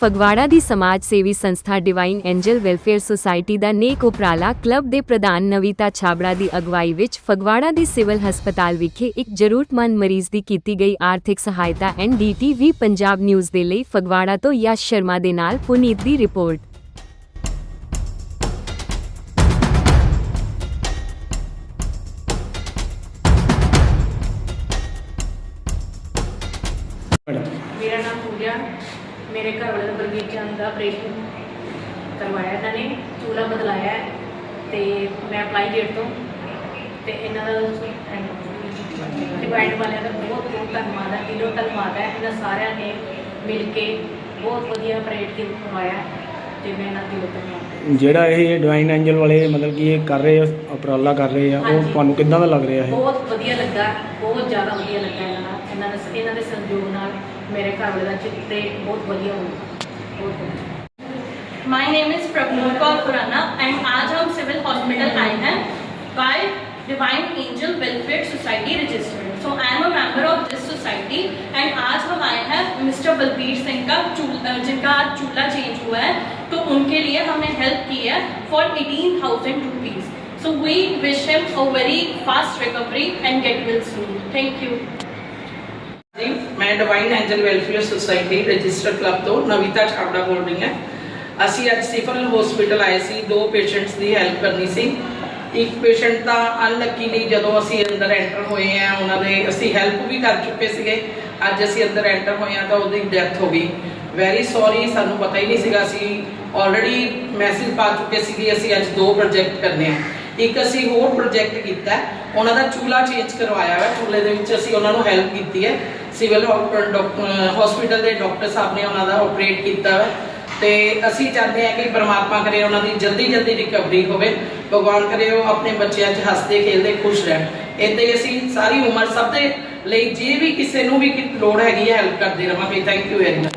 ਫਗਵਾੜਾ ਦੀ ਸਮਾਜ ਸੇਵੀ ਸੰਸਥਾ ਡਿਵਾਈਨ ਐਂਜਲ ਵੈਲਫੇਅਰ ਸੁਸਾਇਟੀ ਦਾ ਨੇਕ ਉਪਰਾਲਾ ਕਲੱਬ ਦੇ ਪ੍ਰਧਾਨ ਨਵੀਤਾ ਛਾਬੜਾ ਦੀ ਅਗਵਾਈ ਵਿੱਚ ਫਗਵਾੜਾ ਦੇ ਸਿਵਲ ਹਸਪਤਾਲ ਵਿਖੇ ਇੱਕ ਜ਼ਰੂਰਤਮੰਦ ਮਰੀਜ਼ ਦੀ ਕੀਤੀ ਗਈ ਆਰਥਿਕ ਸਹਾਇਤਾ ਐਨਡੀਟੀਵੀ ਪੰਜਾਬ ਨਿਊਜ਼ ਦੇ ਲਈ ਫਗਵਾੜਾ ਤੋਂ ਯਸ਼ ਸ਼ਰਮਾ ਦੇ ਨਾਲ ਪੁਨੀਤ ਦੀ ਰਿਪੋਰਟ। ਮੇਰਾ ਨਾਮ ਪੂਜਾ। ਮੇਰੇ ਘਰ ਵਾਲੇ ਦਾ ਬਲਵੀਰ ਚੰਦ ਦਾ ਆਪਰੇਸ਼ਨ ਕਰਵਾਇਆ ਇਹਨਾਂ ਨੇ ਚੂਲਾ ਬਦਲਾਇਆ ਹੈ ਤੇ ਮੈਂ ਅਪਲਾਈ ਡੇਟ ਤੋਂ ਤੇ ਇਹਨਾਂ ਦਾ ਡਿਵਾਈਡ ਵਾਲਿਆਂ ਦਾ ਬਹੁਤ ਬਹੁਤ ਧੰਨਵਾਦ ਹੈ ਦਿਲੋਂ ਧੰਨਵਾਦ ਹੈ, ਇਹਨਾਂ ਸਾਰਿਆਂ ਨੇ ਮਿਲ ਕੇ ਬਹੁਤ ਵਧੀਆ ਆਪਰੇਟ ਕਰਵਾਇਆ। ਤੇ ਮੈਂ ਇਹਨਾਂ ਦਾ ਦਿਲੋਂ ਧੰਨਵਾਦ ਜਿਹੜਾ ਇਹ ਡਿਵਾਈਨ ਐਂਜਲ ਵਾਲੇ ਮਤਲਬ ਕਿ ਇਹ ਕਰ ਰਹੇ ਆ ਉਪਰਾਲਾ ਕਰ ਰਹੇ ਆ ਉਹ ਹਾਂਜੀ। ਤੁਹਾਨੂੰ ਕਿੱਦਾਂ ਦਾ ਲੱਗ ਰਿਹਾ ਹੈ ਬਹੁਤ ਵਧੀਆ ਲੱਗਾ ਬਹੁਤ ਜ਼ਿਆਦਾ ਵਧੀਆ ਲੱਗਾ ਇਹਨਾਂ ਦਾ ਇਹਨਾਂ ਦੇ ਇਹਨਾਂ ਦੇ ਸੰਯੋਗ ਨਾਲ ਮੇਰੇ ਘਰ ਵਾਲੇ ਦਾ ਚਿੱਤੇ ਬਹੁਤ ਵਧੀਆ ਹੋ ਗਿਆ ਬਹੁਤ ਵਧੀਆ My name is Prabhu Kaur Khurana and आज हम सिविल हॉस्पिटल आए हैं by Divine Angel Welfare Society registered. So I am a member of this society and आज हम आए हैं मिस्टर बलबीर सिंह का चूल- अ, जिनका आज चूल्हा चेंज हुआ है for eighteen thousand rupees so we wish him a very fast recovery and get well soon thank you ਜੀ ਮੈਂ divine angel welfare society registered club ਤੋਂ ਨਵੀਤਾ ਛਾਬੜਾ ਬੋਲ ਰਹੀ ਹਾਂ ਅਸੀਂ ਅੱਜ ਸਿਵਲ ਹਸਪੀਟਲ ਆਏ ਸੀ ਦੋ ਪੇਸ਼ੈਂਟਸ ਦੀ ਹੈਲਪ ਕਰਨੀ ਸੀ ਇੱਕ ਪੇਸ਼ੈਂਟ ਤਾਂ ਅਨਲੱਕੀਲੀ ਜਦੋਂ ਅਸੀਂ ਅੰਦਰ ਐਂਟਰ ਹੋਏ ਆ ਉਹਨਾਂ ਦੇ ਅਸੀਂ ਹੈਲਪ ਵੀ ਕਰ ਚੁੱਕੇ ਸੀਗੇ ਅੱਜ ਅਸੀਂ ਅੰਦਰ ਐਂਟਰ ਹੋਏ ਆ ਤਾਂ ਉਹਦੀ ਡੈਥ ਹੋ ਗਈ ਵੈਰੀ ਸੌਰੀ ਸਾਨੂੰ ਪਤਾ ਹੀ ਨਹੀਂ ਸੀਗਾ ਅਸੀਂ ਆਲਰੇਡੀ ਮੈਸੇਜ ਪਾ ਚੁੱਕੇ ਸੀਗੇ, ਅਸੀਂ ਅੱਜ ਦੋ ਪ੍ਰੋਜੈਕਟ ਕਰਨੇ ਆ। ਇੱਕ ਅਸੀਂ ਹੋਰ ਪ੍ਰੋਜੈਕਟ ਕੀਤਾ ਉਹਨਾਂ ਦਾ ਚੂਲਾ ਚੇਂਜ ਕਰਵਾਇਆ ਹੈ ਚੂਲੇ ਦੇ ਵਿੱਚ ਅਸੀਂ ਉਹਨਾਂ ਨੂੰ ਹੈਲਪ ਕੀਤੀ ਹੈ। ਸਿਵਲ ਹਸਪੀਟਲ ਦੇ ਡਾਕਟਰ ਸਾਹਿਬ ਨੇ ਉਹਨਾਂ ਦਾ ਆਪਰੇਟ ਕੀਤਾ ਹੈ ਤੇ ਅਸੀਂ ਚਾਹੁੰਦੇ ਹਾਂ ਕਿ ਪਰਮਾਤਮਾ ਕਰੇ ਉਹਨਾਂ ਦੀ ਜਲਦੀ ਜਲਦੀ ਰਿਕਵਰੀ ਹੋਵੇ। ਭਗਵਾਨ ਕਰੇ ਉਹ ਆਪਣੇ ਬੱਚਿਆਂ 'ਚ ਹੱਸਦੇ, ਖੇਲਦੇ, ਖੁਸ਼ ਰਹਿਣ। ਇੱਥੇ ਅਸੀਂ ਸਾਰੀ ਉਮਰ ਸਭ ਦੇ ਲਈ ਜੇ ਵੀ ਕਿਸੇ ਨੂੰ ਵੀ ਲੋੜ ਹੈਗੀ ਹੈ ਹੈਲਪ ਕਰਦੇ ਰਵਾਂਗੇ। Thank you very much